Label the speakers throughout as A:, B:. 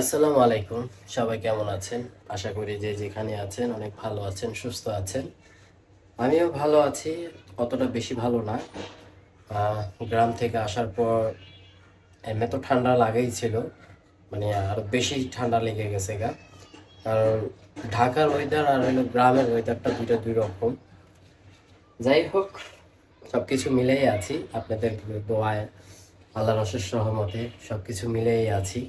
A: আসসালামু আলাইকুম। সবাই কেমন আছেন? আশা করি যে যেখানে আছেন অনেক ভালো আছেন, সুস্থ আছেন। আমিও ভালো আছি, অতটা বেশি ভালো না। গ্রাম থেকে আসার পর এমনি তো ঠান্ডা লাগেই ছিল মানে আরও বেশি ঠান্ডা লেগে গেছে গা। কারণ ঢাকার ওয়েদার আর হলো গ্রামের ওয়েদারটা দুইটা দুই রকম। যাই হোক সব কিছু মিলেই আছি। আপনাদের দোয়ায়, আল্লাহর অশেষ সহমতে সব কিছু মিলেই আছি।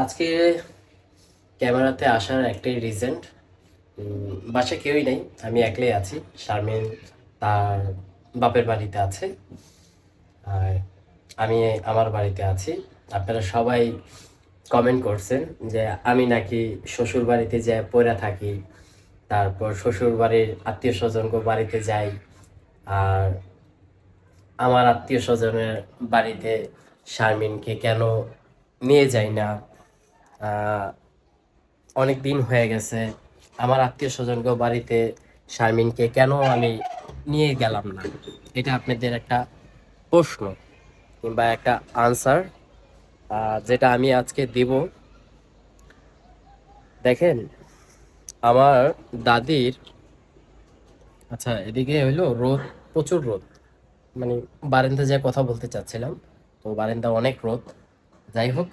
A: আজকে ক্যামেরাতে আসার একটাই রিজন বাসায় কেউই নেই, আমি একলাই আছি। শারমিন তার বাপের বাড়িতে আছে, আর আমি আমার বাড়িতে আছি। আপনারা সবাই কমেন্ট করছেন যে আমি নাকি শ্বশুর বাড়িতে যাই পড়ে থাকি, তারপর শ্বশুর বাড়ির আত্মীয় স্বজনকে বাড়িতে যাই, আর আমার আত্মীয় স্বজনের বাড়িতে শারমিনকে কেন নিয়ে যাই না অনেক দিন হয়ে গেছে। আমার আত্মীয় স্বজনকে বাড়িতে শারমিনকে কেন আমি নিয়ে গেলাম না? এটা আপনাদের একটা প্রশ্ন কিংবা একটা আনসার যেটা আমি আজকে দিব। দেখেন, আমার দাদির আচ্ছা এদিকে হইল রোদ, প্রচুর রোদ। মানে বারান্দা যায় কথা বলতে চাচ্ছিলাম, তো বারান্দা অনেক রোদ। যাই হোক,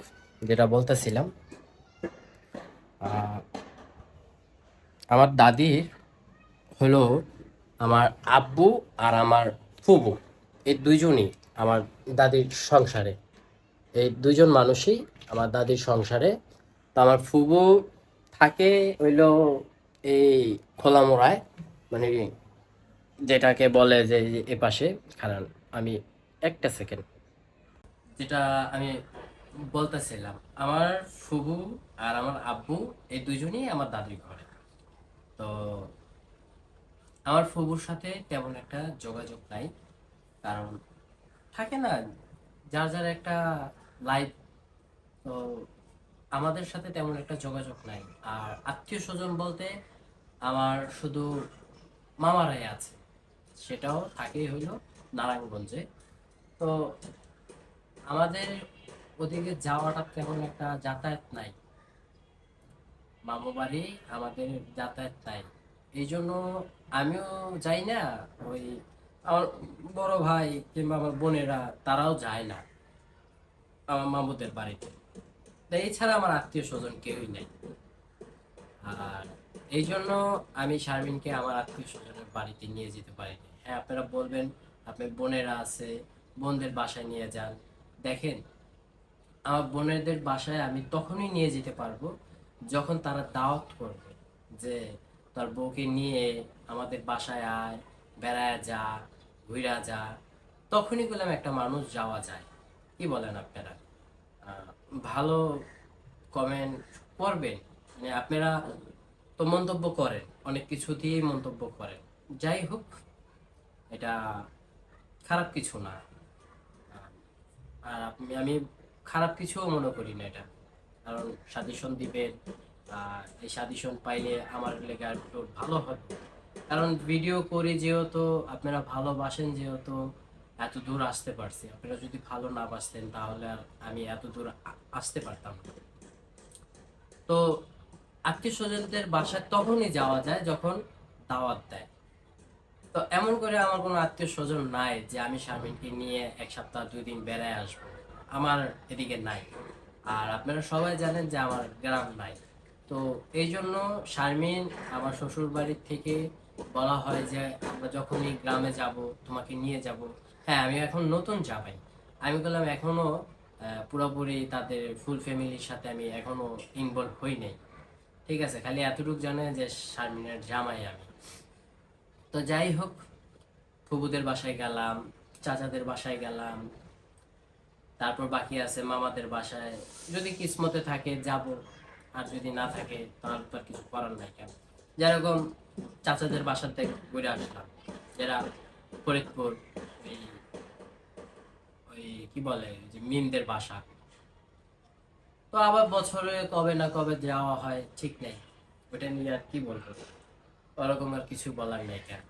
A: যেটা বলতেছিলাম আমার দাদি হলো আমার আব্বু আর আমার ফুবু। এই দুইজনই আমার দাদির সংসারে। এই দুইজন মানুষই আমার দাদির সংসারে। তো আমার ফুবু থাকে হইল এই খোলামোড়ায় মানে যেটাকে বলে যে এ পাশে, কারণ আমি একটা সেকেন্ড যেটা আমি বলতেছিলাম, আমার ফুবু আর আমার আব্বু এই দুজনই আমার দাদির ঘরে। তো আমার ফুবুর সাথে তেমন একটা যোগাযোগ নাই, কারণ থাকে না, যার যার একটা লাইফ তো আমাদের সাথে তেমন একটা যোগাযোগ নাই। আর আত্মীয় স্বজন বলতে আমার শুধু মামারাই আছে, সেটাও থাকেই হইল নারায়ণগঞ্জে। তো আমাদের ওদিকে যাওয়াটা তেমন একটা যাতায়াত নাই। মামু বাড়ি আমাদের যাতায়াত নাই এই জন্য আমিও যাই না, ওই আমার বড় ভাই কিংবা আমার বোনেরা তারাও যায় না আমার মামুদের বাড়িতে। তো এছাড়া আমার আত্মীয় স্বজন কেউই নেই। আর এই জন্য আমি শারমিনকে আমার আত্মীয় স্বজনের বাড়িতে নিয়ে যেতে পারিনি। হ্যাঁ আপনারা বলবেন আপনার বোনেরা আছে, বোনদের বাসায় নিয়ে যান। দেখেন, আমার বোনেদের বাসায় আমি তখনই নিয়ে যেতে পারব যখন তারা দাওয়াত করবে যে তার বউকে নিয়ে আমাদের বাসায় আয়, বেড়ায় যা ঘুরা যা, তখনই বললাম একটা মানুষ যাওয়া যায়। কি বলেন আপনারা? ভালো কমেন্ট করবেন। মানে আপনারা তো মন্তব্য করেন, অনেক কিছু দিয়েই মন্তব্য করেন। যাই হোক, এটা খারাপ কিছু না। আর আমি খারাপ কিছুও মনে করি না এটা। কারণ সাজেশন দিবেন এই সাজেশন পাইলে আমার লেগে একটু ভালো হবে কারণ ভিডিও করি যেহেতু আপনারা ভালোবাসেন, যেহেতু এত দূর আসতে পারছি। আপনারা যদি ভালো না বাসতেন, তাহলে আমি এত দূর আসতে পারতাম তো আত্মীয় স্বজনদের বাসায় তখনই যাওয়া যায় যখন দাওয়াত দেয়। তো এমন করে আমার কোনো আত্মীয় স্বজন নাই যে আমি শারমিনকে নিয়ে এক সপ্তাহ, দুই দিন বেড়ায় আসব। আমার এদিকে নাই। আর আপনারা সবাই জানেন যে আমার গ্রাম নাই। তো এই জন্য শারমিন আমার শ্বশুর বাড়ির থেকে বলা হয় যে আমরা যখনই গ্রামে যাব তোমাকে নিয়ে যাব। হ্যাঁ আমি এখন নতুন যাবাই আমি বললাম এখনও আহ, পুরোপুরি তাদের ফুল ফ্যামিলির সাথে আমি এখনও ইনভলভ হই নাই। ঠিক আছে খালি এতটুকু জানে যে শারমিনের জামাই আমি। তো যাই হোক ফুবুদের বাসায় গেলাম চাচাদের বাসায় গেলাম তারপর বাকি আছে মামাদের বাসায়। যদি কিসমতে থাকে, যাব। আর যদি না থাকে, তাহলে তো আর কিছু করার নাই কেন? যেরকম চাচাদের বাসা থেকে ঘুরে আসলাম যারা ফরিদপুর ওই কি বলে যে মিমদের বাসা। তো আবার বছরে কবে না কবে যাওয়া হয়, ঠিক নেই। ওটা নিয়ে আর কি বলব? ওরকম আর কিছু বলার নাই কেন?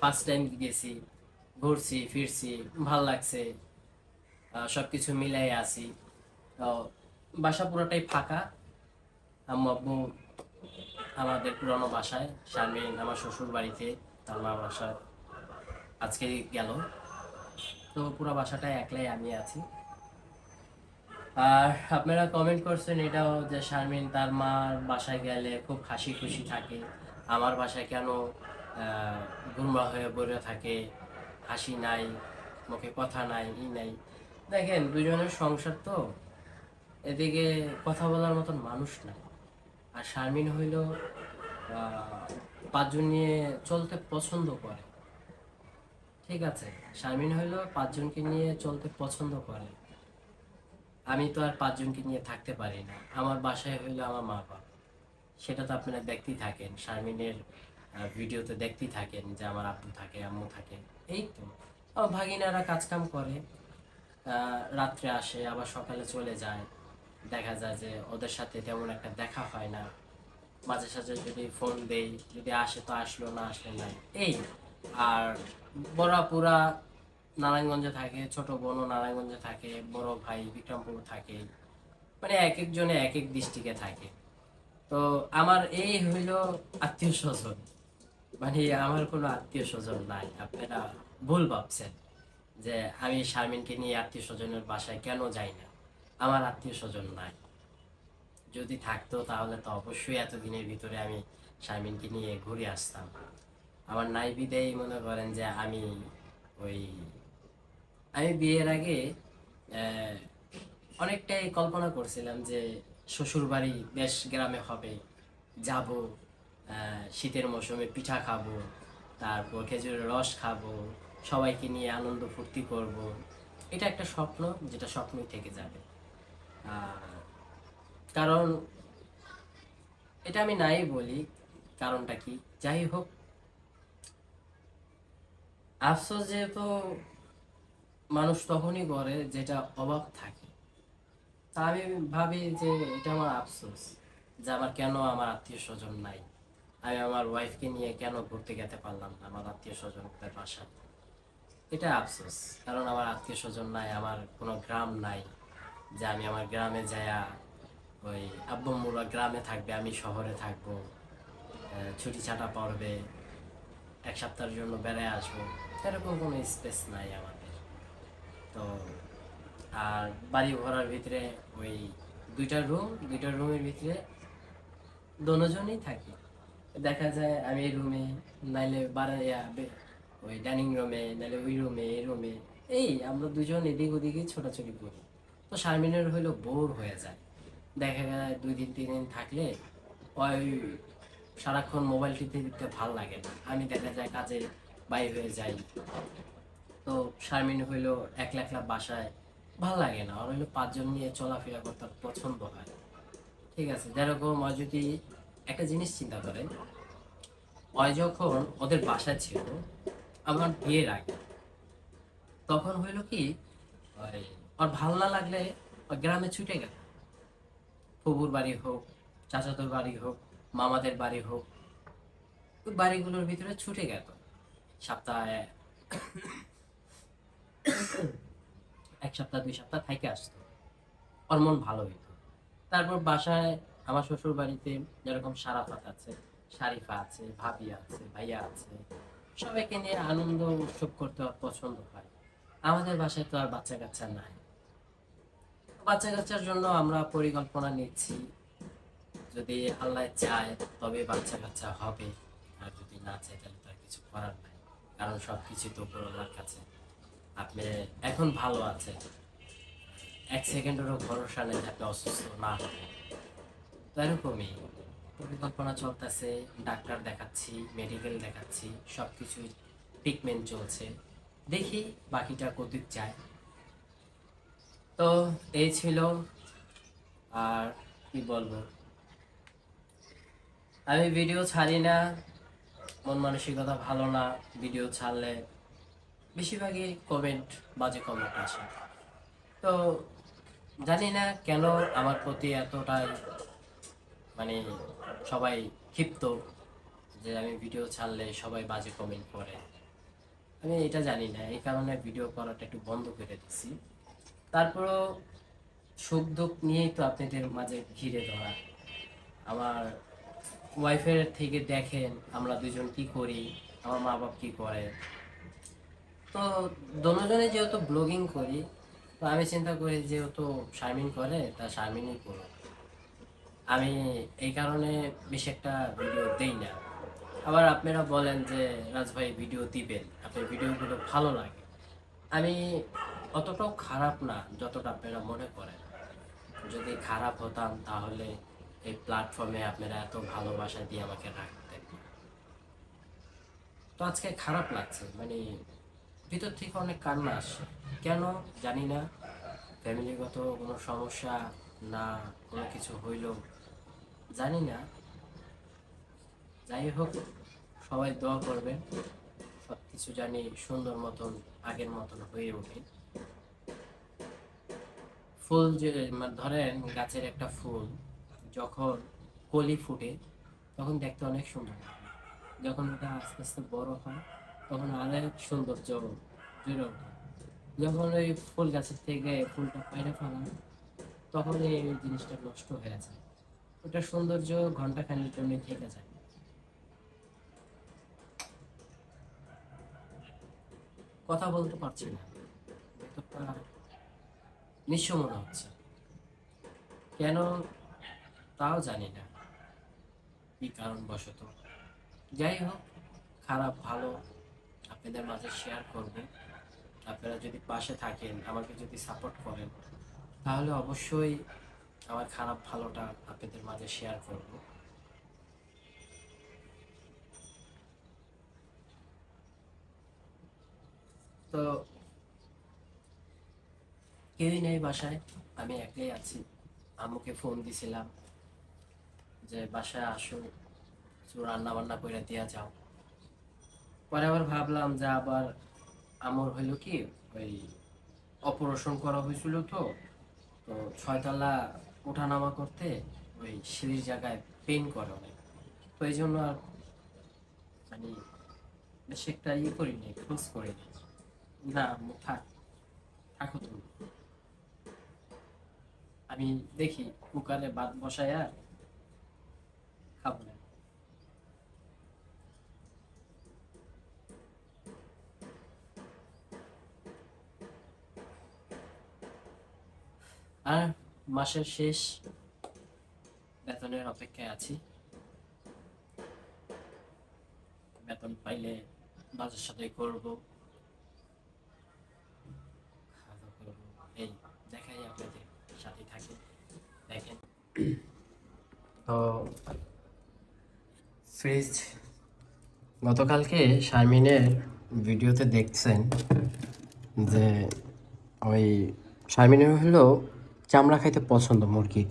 A: ফার্স্ট টাইম গেছি, ঘুরছি, ফিরছি, ভালো লাগছে। সবকিছু মিলাই আছি। তো বাসা পুরোটাই ফাঁকা। আম্মু আমাদের পুরনো বাসায় শারমিন আমার শ্বশুর বাড়িতে, তার মা বাসায় আজকে গেল। তো পুরো বাসাটায় একলাই আমি আছি। আর আপনারা কমেন্ট করছেন এটাও যে শারমিন তার মার বাসায় গেলে খুব হাসি খুশি থাকে। আমার বাসায় কেন গুমরা হয়ে বলে থাকে? হাসি নাই, মুখে কথা নাই, ই নাই। দেখেন, দুজনের সংসার তো এদিকে কথা বলার মতন মানুষ নাই আর শারমিন হইল পাঁচজন নিয়ে চলতে পছন্দ করে। ঠিক আছে, শারমিন হইল পাঁচজনকে নিয়ে চলতে পছন্দ করে। আমি তো আর পাঁচজনকে নিয়ে থাকতে পারি না। আমার বাসায় হইল আমার মা বাবা সেটা তো আপনারা দেখতেই থাকেন, শারমিনের ভিডিওতে দেখতেই থাকেন যে আমার আব্বু থাকে, আম্মু থাকে। এই তো, আমার ভাগিনারা কাজকাম করে। রাত্রে আসে, আবার সকালে চলে যায়। দেখা যায় যে ওদের সাথে তেমন একটা দেখা হয় না। মাঝে সাঝে যদি ফোন দেই, যদি আসে তো আসলো, না আসলে নাই। এই, আর বড়া পুরা নারায়ণগঞ্জে থাকে, ছোট বোনও নারায়ণগঞ্জে থাকে, বড় ভাই বিক্রমপুর থাকে। মানে এক একজনে এক এক ডিস্ট্রিক্টে থাকে। তো আমার এই হইল আত্মীয় স্বজন। মানে আমার কোনো আত্মীয় স্বজন নাই, আপনারা ভুল ভাবছেন। যে আমি শারমিনকে নিয়ে আত্মীয় স্বজনের বাসায় কেন যাই না? আমার আত্মীয় স্বজন নাই। যদি থাকতো তাহলে তো অবশ্যই এতদিনের ভিতরে আমি শারমিনকে নিয়ে ঘুরে আসতাম। আমার নাই বিদেই মনে করেন যে আমি ওই, আমি বিয়ের আগে অনেকটাই কল্পনা করছিলাম যে শ্বশুর বাড়ি বেশ গ্রামে হবে, যাব শীতের মৌসুমে পিঠা খাব, তারপর খেজুরের রস খাব সবাইকে নিয়ে আনন্দ ফুর্তি করব। এটা একটা স্বপ্ন যেটা স্বপ্নই থেকে যাবে। কারণ এটা আমি নাই বলি, কারণটা কি? যাই হোক। আফসোস যেহেতু মানুষ তখনই করে যেটা অভাব থাকে। তা আমি ভাবি যে এটা আমার আফসোস যে আমার কেন আমার আত্মীয় স্বজন নাই? আমি আমার ওয়াইফকে নিয়ে কেন ঘুরতে যেতে পারলাম না আমার আত্মীয় স্বজনদের বাসায়? এটা আফসোস। কারণ আমার আত্মীয় স্বজন নাই, আমার কোনো গ্রাম নাই যে আমি আমার গ্রামে যায়া ওই আব্বু গ্রামে থাকবে, আমি শহরে থাকব ছুটি ছাটা পড়বে, এক সপ্তাহের জন্য বেড়ায় আসব। এরকম কোনো স্পেস নাই আমাদের। তো আর বাড়ি ভরার ভিতরে ওই দুইটা রুম দুইটা রুমের ভিতরে দোনোজনই থাকি। দেখা যায় আমি রুমে নাইলে বাড়াইয়া ওই ডাইনিং রুমে নাইলে ওই রুমে, এই রুমে। এই, আমরা দুজন এদিক ওদিকে ছোটাছুটি করি। তো শারমিনের হইল বোর হয়ে যায়। দেখা যায় দুই দিন, তিন দিন থাকলে ওই সারাক্ষণ মোবাইল টিপতে টিপতে ভালো লাগে না। আমি দেখা যায় কাজে বাইর হয়ে যাই। তো শারমিন হইল একলা একলা বাসায়। ভালো লাগে না। আর হইল পাঁচজন নিয়ে চলাফেরা করতে পছন্দ হয়। ঠিক আছে, যেরকম ওই যদি একটা জিনিস চিন্তা করেন ওই যখন ওদের বাসায় ছিল আমার বিয়ের আগে। তখন হইল কি ওর ভালো না লাগলে গ্রামে ছুটে গেল। ফুবুর বাড়ি হোক, চাচাতোর বাড়ি হোক, মামাদের বাড়ি হোক, ওই বাড়িগুলোর ভিতরে ছুটে গেল। সপ্তাহে এক সপ্তাহ, দুই সপ্তাহ থেকে আসতো। ওর মন ভালো হইতো। তারপর বাসায় আমার শ্বশুর বাড়িতে যেরকম সারাফাত আছে শারিফা আছে, ভাবি আছে, ভাইয়া আছে সবাইকে নিয়ে আনন্দ উৎসব করতে পছন্দ হয়। আমাদের বাসায় তো আর বাচ্চা কাচ্চা নাই। বাচ্চা কাচ্চার জন্য আমরা পরিকল্পনা নিচ্ছি, যদি আল্লাহ চায় তবে বাচ্চা কাচ্চা হবে, আর যদি না চায় তাহলে তো আর কিছু করার নাই, কারণ সব কিছু তো আল্লাহর কাছে। আপনি এখন ভালো আছে এক সেকেন্ডেরও ভরসা নেই আপনি অসুস্থ না হবে তো এরকমই। পরিকল্পনা চলতেছে, ডাক্তার দেখাচ্ছি মেডিকেল দেখাচ্ছি সব কিছুই ট্রিটমেন্ট চলছে। দেখি বাকিটা কতদিক যায়। তো এই ছিল আর কি বলব। আমি ভিডিও ছাড়ি না, মন মানসিকতা ভালো না ভিডিও ছাড়লে বেশিরভাগই কমেন্ট বাজে কমেন্ট আসে। তো জানি না কেন আমার প্রতি এতটাই মানে সবাই ক্ষিপ্ত যে আমি ভিডিও ছাড়লে সবাই বাজে কমেন্ট করে। আমি এটা জানি না, এই কারণে ভিডিও করাটা একটু বন্ধ করে দিচ্ছি তারপরও সুখ দুঃখ নিয়েই তো আপনাদের মাঝে ঘিরে ধরা। আমার ওয়াইফের থেকে দেখেন আমরা দুজন কি করি, আমার মা বাপ কি করে। তো দুজনে যেহেতু ব্লগিং করি, তো আমি চিন্তা করি যেহেতু শারমিন করে, তা শারমিনই করো আমি এই কারণে বেশি একটা ভিডিও দেই না। আবার আপনারা বলেন যে, রাজ ভাই, ভিডিও দিবেন। আপনার ভিডিওগুলো ভালো লাগে। আমি অতটাও খারাপ না, যতটা আপনারা মনে করেন। যদি খারাপ হতাম, তাহলে এই প্ল্যাটফর্মে আপনারা এত ভালোবাসা দিয়ে আমাকে রাখতেন তো আজকে খারাপ লাগছে মানে ভিতর থেকে অনেক কান্না আসে। কেন জানি না। ফ্যামিলিগত কোনো সমস্যা না, কোনো কিছু হইল জানি না যাই হোক, সবাই দোয়া করবেন। সব কিছু জানি সুন্দর মতন, আগের মতন হয়ে ওঠে। ফুল যে মানে ধরেন গাছের একটা ফুল, যখন কলি ফুটে, তখন দেখতে অনেক সুন্দর যখন ওটা আস্তে আস্তে বড় হয়, তখন আরেক সৌন্দর্য ওঠে। যখন ওই ফুল গাছের থেকে ফুলটা পাইরে ফেলান তখন এই জিনিসটা নষ্ট হয়ে যায়। ওটা সৌন্দর্য ঘণ্টা খানির জন্য থেকে যায়। কথা বলতে পারছি না। নিঃস্ব মনে হচ্ছে। কেন তাও জানি না। কি কারণবশত? যাই হোক, খারাপ, ভালো, আপনাদের মাঝে শেয়ার করব। আপনারা যদি পাশে থাকেন, আমাকে যদি সাপোর্ট করেন, তাহলে অবশ্যই আমার খারাপ ভালোটা আপনাদের মাঝে শেয়ার করব। তো, কেউই নেই বাসায়, আমি একাই আছি। আম্মুকে ফোন দিছিলাম যে, বাসায় আসো রান্না বান্না করে দিয়া যাও। পরে আবার ভাবলাম যে, আবার আমার হইল কি, ওই অপারেশন করা হয়েছিল তো তো ছয়তলা ওঠানামা করতে ওই সিঁড়ির জায়গায় পেন করে অনেক। তো এই জন্য আর মানে বেশি একটা ইয়ে করিনি খোঁজ করিনি না, থাক, থাকো তুমি। আমি দেখি কুকারে ভাত বসায় আর খাব না। আর মাসের শেষ বেতনের অপেক্ষায় আছি। বেতন পাইলে বাজার সাথে করব। এই দেখাই দেখেন। তো ফ্রিজ গতকালকে শারমিনের ভিডিওতে দেখছেন যে ওই শারমিনের হলো চামড়া খাইতে পছন্দ মুরগির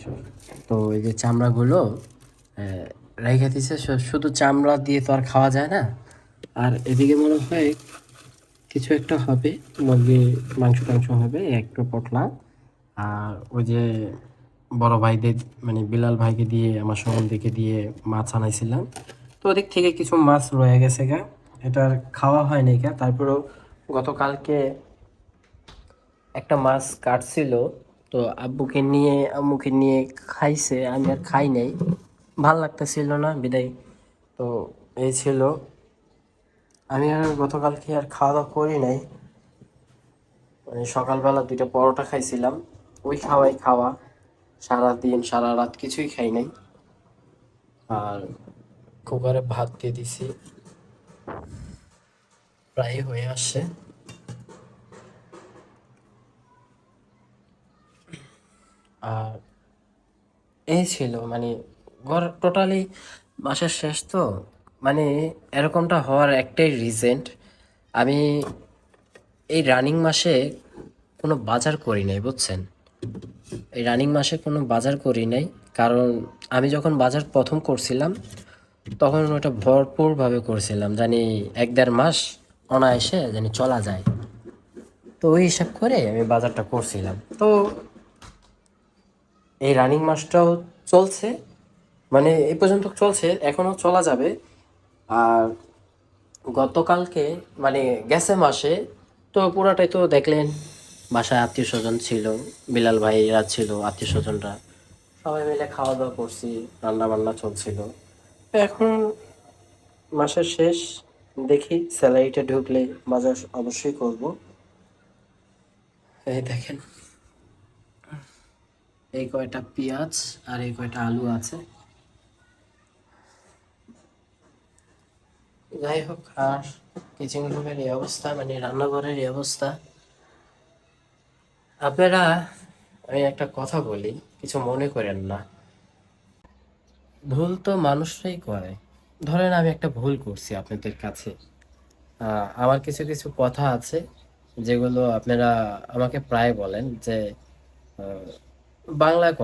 A: তো এই যে চামড়াগুলো রেখে দিছে শুধু চামড়া দিয়ে তো আর খাওয়া যায় না। আর এদিকে মনে হয় কিছু একটা হবে, মুরগি মাংস টাংস হবে, একটু পটলা। আর ওই যে বড় ভাইদের মানে বিলাল ভাইকে দিয়ে, আমার সম্বন্ধীকে দিয়ে মাছ আনাইছিলাম। তো ওদিক থেকে কিছু মাছ রয়ে গেছে গা। এটার খাওয়া হয়নি গা। তারপরেও গতকালকে একটা মাছ কাটছিল। তো আব্বুকে নিয়ে, আম্মুকে নিয়ে খাইছে, আমি আর খাই নাই। ভালো লাগতেছিল না, বিদায়। তো এই ছিল। আমি আর গতকালকে আর খাওয়া দাওয়া করি নাই। মানে সকালবেলা দুইটা পরোটা খাইছিলাম। ওই খাওয়াই খাওয়া। সারা দিন, সারা রাত কিছুই খাই নাই। আর কুকারে ভাত দিয়ে দিছি। প্রায় হয়ে আসছে। আর এই ছিল মানে ঘর টোটালি মাসের শেষ তো। মানে এরকমটা হওয়ার একটাই রিজেন্ট আমি এই রানিং মাসে কোনো বাজার করি নাই, বুঝছেন? এই রানিং মাসে কোনো বাজার করি নাই, কারণ আমি যখন বাজার প্রথম করছিলাম, তখন ওটা ভরপুরভাবে করছিলাম, জানি এক দেড় মাস অনায়াসে জানি চলা যায়। তো ওই হিসাব করে আমি বাজারটা করছিলাম। তো এই রানিং মাসটাও চলছে মানে এ পর্যন্ত চলছে, এখনও চলা যাবে। আর গতকালকে মানে গেছে মাসে, তো পুরাটাই তো দেখলেন, বাসায় আত্মীয় স্বজন ছিল, বিলাল ভাইরা ছিল, আত্মীয় স্বজনরা। সবাই মিলে খাওয়া দাওয়া করছি রান্না বান্না চলছিল এখন মাসের শেষ, দেখি স্যালারিটা ঢুকলে বাজার অবশ্যই করব। এই দেখেন। এই কয়টা পেঁয়াজ আর এই কয়টা আলু আছে। যাই হোক, আর কিচেন রুমের এই অবস্থা মানে রান্নাঘরের এই অবস্থা। আপনারা, আমি একটা কথা বলি, কিছু মনে করেন না। ভুল তো মানুষরাই করে। ধরেন আমি একটা ভুল করছি আপনাদের কাছে। আমার কিছু কিছু কথা আছে, যেগুলো আপনারা আমাকে প্রায় বলেন যে বাংলা ক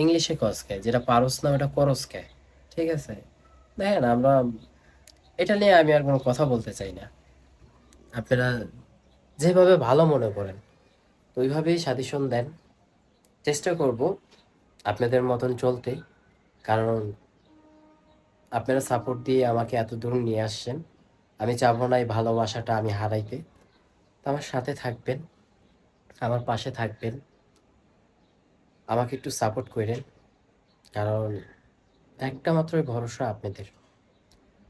A: ইংলিশে কসকে যেটা পারস না, ওটা করসকে ঠিক আছে? দেখেন, আমরা এটা নিয়ে আমি আর কোনো কথা বলতে চাই না। আপনারা যেভাবে ভালো মনে করেন, ওইভাবেই সাজেশন দেন। চেষ্টা করব আপনাদের মতন চলতে, কারণ আপনারা সাপোর্ট দিয়ে আমাকে এত দূর নিয়ে আসছেন। আমি চাবো না এই ভালোবাসাটা আমি হারাইতে। তো আমার সাথে থাকবেন, আমার পাশে থাকবেন। আমাকে একটু সাপোর্ট করেন। কারণ একটা মাত্রই ভরসা আপনাদের।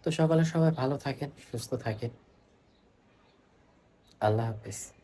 A: তো সকালে সবাই ভালো থাকেন, সুস্থ থাকেন। আল্লাহ হাফেজ।